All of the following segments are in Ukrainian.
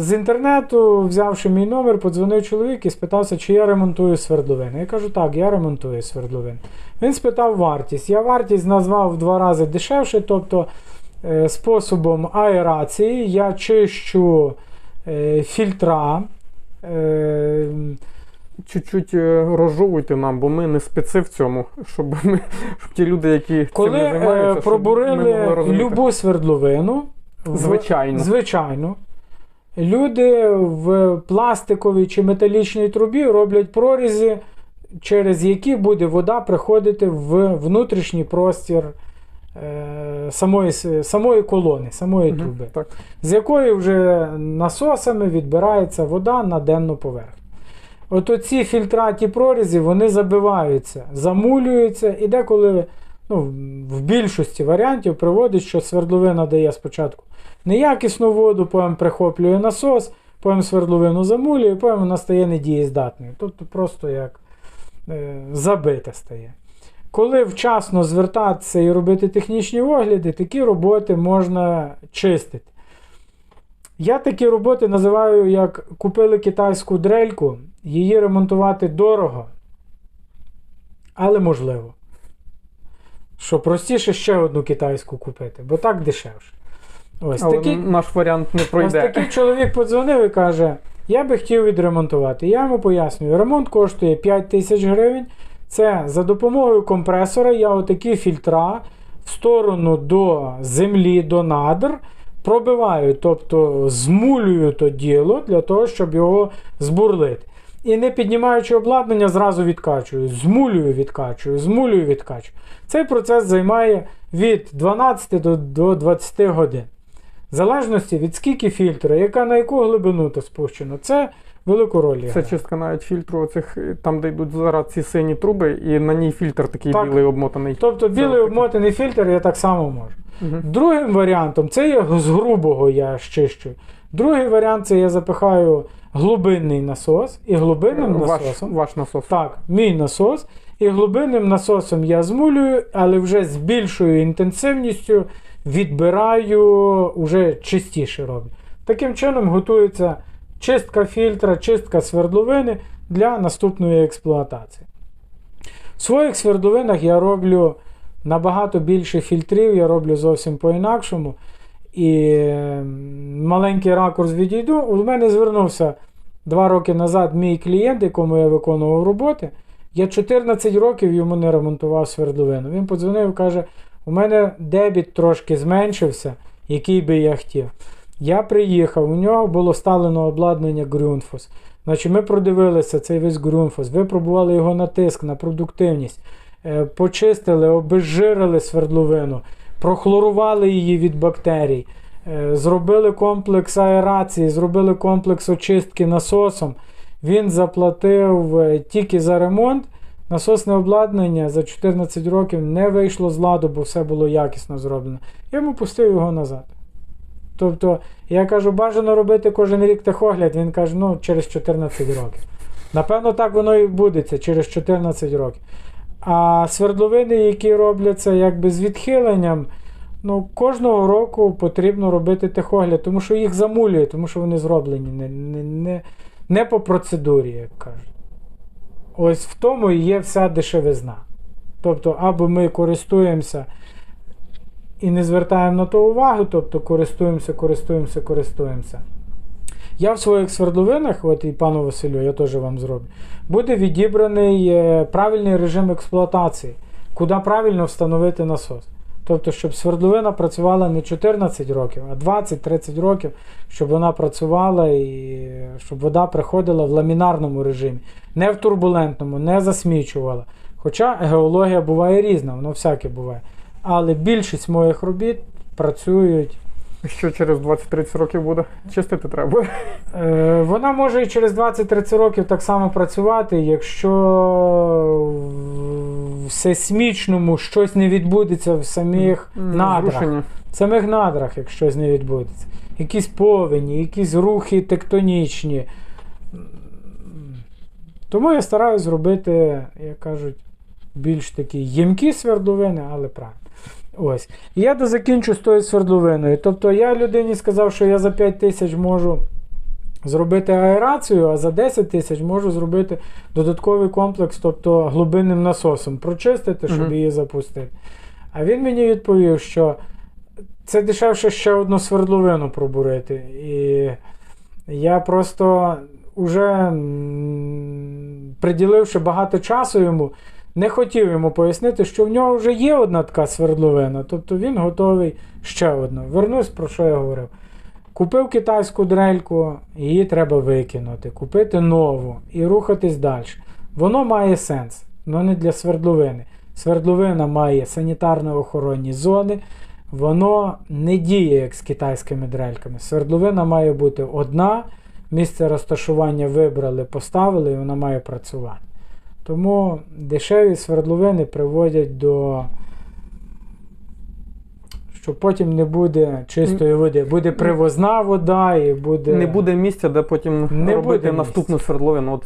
З інтернету, взявши мій номер, подзвонив чоловік і спитався, чи я ремонтую свердловини. Я кажу, так, я ремонтую свердловини. Він спитав вартість. Я вартість назвав в два рази дешевше, тобто е, способом аерації я чищу е, фільтра. Е, Чуть-чуть розжовуйте нам, бо ми не спеці в цьому, щоб, ми, щоб ті люди, які коли цим не займаються, щоб ми пробурили могли розуміти. любу свердловину, в- Звичайно. Звичайно. Люди в пластиковій чи металічній трубі роблять прорізі, через які буде вода приходити в внутрішній простір е, самої, самої колони, самої Мгм, труби, Так. з якої вже насосами відбирається вода на денну поверхню. От оці фільтраті прорізі вони забиваються, замулюються, і деколи ну, в більшості варіантів приводить, що свердловина дає спочатку неякісну воду, потім прихоплює насос, потім свердловину замулює, потім вона стає недієздатною. Тобто просто як е, забита стає. Коли вчасно звертатися і робити технічні огляди, такі роботи можна чистити. Я такі роботи називаю як купили китайську дрельку, її ремонтувати дорого, але можливо. Що простіше ще одну китайську купити, бо так дешевше. Ось Але такий, наш варіант не ось пройде. такий чоловік подзвонив і каже: Я би хотів відремонтувати. Я йому пояснюю, ремонт коштує 5 тисяч гривень. Це за допомогою компресора я отакі фільтра в сторону до землі, до надр пробиваю, тобто змулюю то діло для того, щоб його збурлити. І не піднімаючи обладнання, зразу відкачую. Змулюю, відкачую, змулюю, відкачую. Цей процес займає від 12 до, до 20 годин. В залежності від скільки фільтру, яка на яку глибину то спущено, це велику роль. Це грає. чистка навіть фільтру, оцих, е, там, де йдуть зараз ці сині труби, і на ній фільтр такий Так. білий обмотаний. Тобто білий обмотаний фільтр я так само можу. Мгм. Другим варіантом це є з грубого я щищую. Другий варіант це я запихаю глибинний насос і глибинним Ваш, насосом. ваш насос. Так, мій насос. І глибинним насосом я змулюю, але вже з більшою інтенсивністю відбираю, уже чистіше роблю. Таким чином готується чистка фільтра, чистка свердловини для наступної експлуатації. В своїх свердловинах я роблю набагато більше фільтрів, я роблю зовсім по-інакшому. І ем, маленький ракурс відійду. У мене звернувся два роки назад мій клієнт, якому я виконував роботи. Я 14 років йому не ремонтував свердловину. Він подзвонив і каже: у мене дебіт трошки зменшився, який би я хотів. Я приїхав, у нього було сталено обладнання Grunfos. Значить, ми продивилися цей весь Grunfos, випробували його на тиск, на продуктивність, е, почистили, обезжирили свердловину, прохлорували її від бактерій, е, зробили комплекс аерації, зробили комплекс очистки насосом. Він заплатив е, тільки за ремонт. Насосне обладнання за 14 років не вийшло з ладу, бо все було якісно зроблено. Я йому пустив його назад. Тобто, я кажу, бажано робити кожен рік техогляд, він каже, ну, через 14 років. Напевно, так воно і відбудеться через 14 років. А свердловини, які робляться якби з відхиленням, ну, кожного року потрібно робити техогляд, тому що їх замулює, тому що вони зроблені не, не, не, не по процедурі, як кажуть. Ось в тому і є вся дешевизна. Тобто, або ми користуємося і не звертаємо на то увагу, тобто користуємося, користуємося, користуємося. Я в своїх свердловинах, от і пану Василю, я теж вам зроблю, буде відібраний е, правильний режим експлуатації, куди правильно встановити насос. Тобто, щоб свердловина працювала не 14 років, а 20-30 років, щоб вона працювала і щоб вода приходила в ламінарному режимі, не в турбулентному, не засмічувала. Хоча геологія буває різна, воно всяке буває. Але більшість моїх робіт працюють. Що через 20-30 років буде? Чистити треба. Е, вона може і через 20-30 років так само працювати, якщо в сейсмічному щось не відбудеться в самих надрах. Зрушення. В самих надрах, як щось не відбудеться. Якісь повені, якісь рухи тектонічні. Тому я стараюсь зробити, як кажуть, більш такі ємкі свердловини, але правильно. Ось. Я дозакінчу з тою свердловиною. Тобто я людині сказав, що я за 5 тисяч можу зробити аерацію, а за 10 тисяч можу зробити додатковий комплекс, тобто глибинним насосом, прочистити, щоб Мгм. її запустити. А він мені відповів, що це дешевше ще одну свердловину пробурити. І я просто вже приділивши багато часу йому, не хотів йому пояснити, що в нього вже є одна така свердловина, тобто він готовий ще одну. Вернусь, про що я говорив. Купив китайську дрельку, її треба викинути, купити нову і рухатись далі. Воно має сенс, але не для свердловини. Свердловина має санітарно-охоронні зони, воно не діє як з китайськими дрельками. Свердловина має бути одна, місце розташування вибрали, поставили, і вона має працювати. Тому дешеві свердловини приводять до. Що потім не буде чистої води, буде привозна вода і буде. Не буде місця, де потім Не робити буде наступну свердловину. От,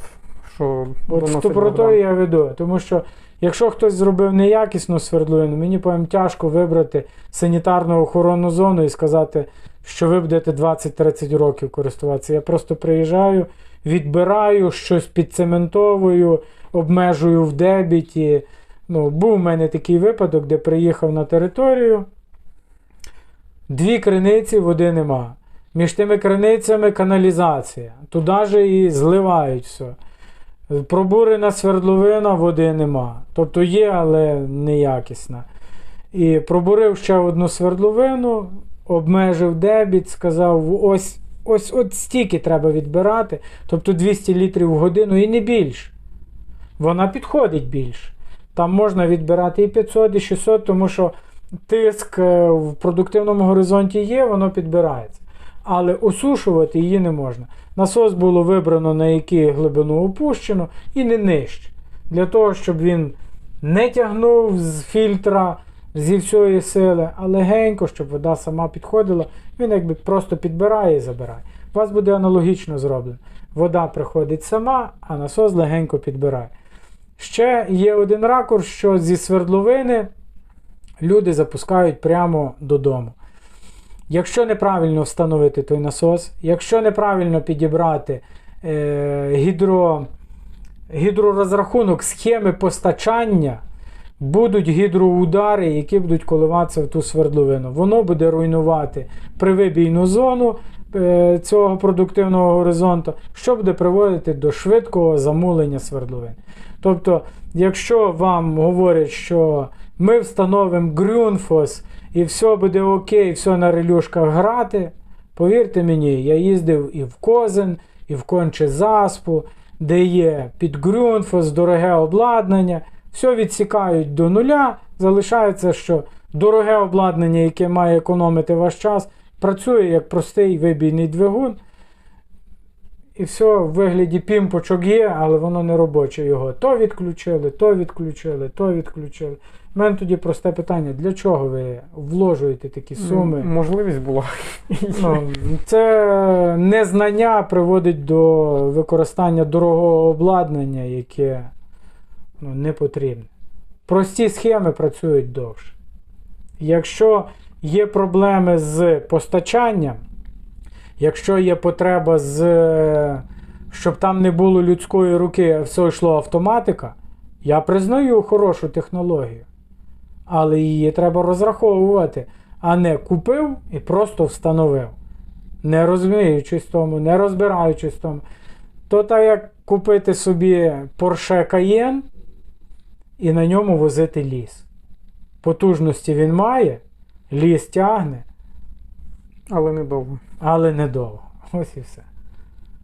що От про то я веду. Тому що якщо хтось зробив неякісну свердловину, мені потім тяжко вибрати санітарну охоронну зону і сказати, що ви будете 20-30 років користуватися. Я просто приїжджаю, відбираю щось підцементовую, обмежую в дебіті. Ну, був у мене такий випадок, де приїхав на територію. Дві криниці, води нема. Між тими криницями каналізація. Туди же і зливають все. Пробурена свердловина, води нема. Тобто є, але неякісна. І пробурив ще одну свердловину, обмежив дебіт, сказав: ось, ось от стільки треба відбирати, тобто 200 літрів в годину і не більше. Вона підходить більше. Там можна відбирати і 500, і 600, тому що тиск е, в продуктивному горизонті є, воно підбирається. Але осушувати її не можна. Насос було вибрано на яку глибину опущено і не нижче. Для того, щоб він не тягнув з фільтра зі всієї сили, а легенько, щоб вода сама підходила, він якби просто підбирає і забирає. У вас буде аналогічно зроблено. Вода приходить сама, а насос легенько підбирає. Ще є один ракурс, що зі свердловини люди запускають прямо додому. Якщо неправильно встановити той насос, якщо неправильно підібрати е, гідро, гідророзрахунок схеми постачання, будуть гідроудари, які будуть коливатися в ту свердловину. Воно буде руйнувати привибійну зону е, цього продуктивного горизонту, що буде приводити до швидкого замулення свердловин. Тобто, якщо вам говорять, що ми встановимо ґрюнфос і все буде окей, все на релюшках грати, повірте мені, я їздив і в Козин, і в Конче Заспу, де є під ґрюнфос, дороге обладнання, все відсікають до нуля, залишається, що дороге обладнання, яке має економити ваш час, працює як простий вибійний двигун. І все в вигляді пімпочок є, але воно не робоче його. То відключили, то відключили, то відключили. У мене тоді просте питання: для чого ви вложуєте такі суми? Можливість була. Ну, це незнання приводить до використання дорогого обладнання, яке ну, не потрібне. Прості схеми працюють довше. Якщо є проблеми з постачанням, якщо є потреба з, е, щоб там не було людської руки, а все йшло автоматика, я признаю хорошу технологію. Але її треба розраховувати, а не купив і просто встановив. Не розуміючись тому, не розбираючись тому. То так як купити собі Porsche Cayenne і на ньому возити ліс. Потужності він має, ліс тягне, Але недовго. але недовго. Ось і все.